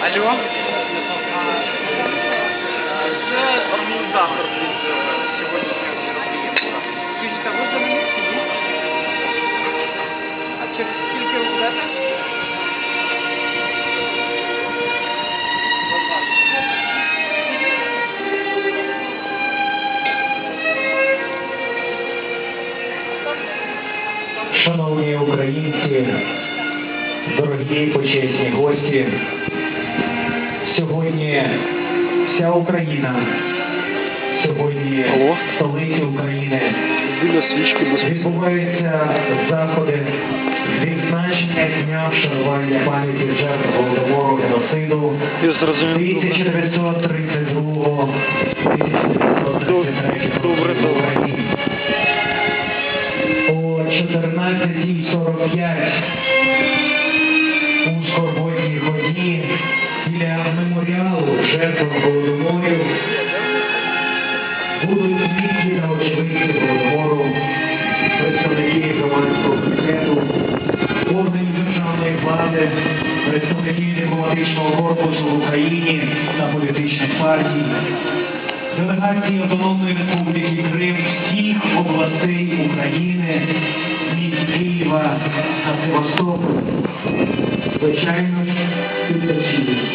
Алло? Це організатор від Шановні українці, дорогі почесні гості, сьогодні вся Україна, сьогодні в столиці України відбуваються заходи відзначення дня вшанування пам'яті жертв голодомору геноциду. 1930 14.45 у скорботній ході біля меморіалу жертвам голодоморів будуть свідки та очевидці голодомору, представники громадського комітету, органів державної влади, представники дипломатичного корпусу в Україні та політичних партій, делегації Автономної Республіки Крим всіх областей України, はごストーブ、ウ社員のです。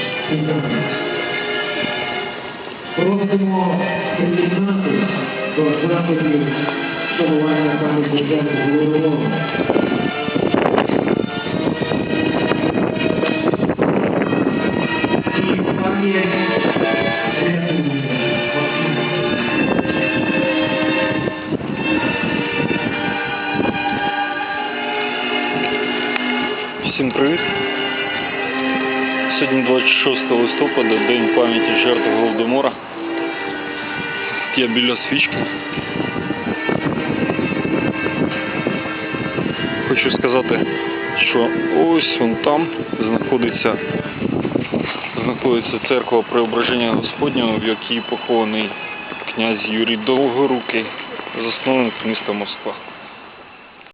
ことも、全然、のトラに、そのワイナ Всім привіт. Сьогодні 26 листопада, День пам'яті жертв Голодомора. Я біля свічки. Хочу сказати, що ось вон там знаходиться, знаходиться церква Преображення Господнього, в якій похований князь Юрій Довгорукий, засновник міста Москва.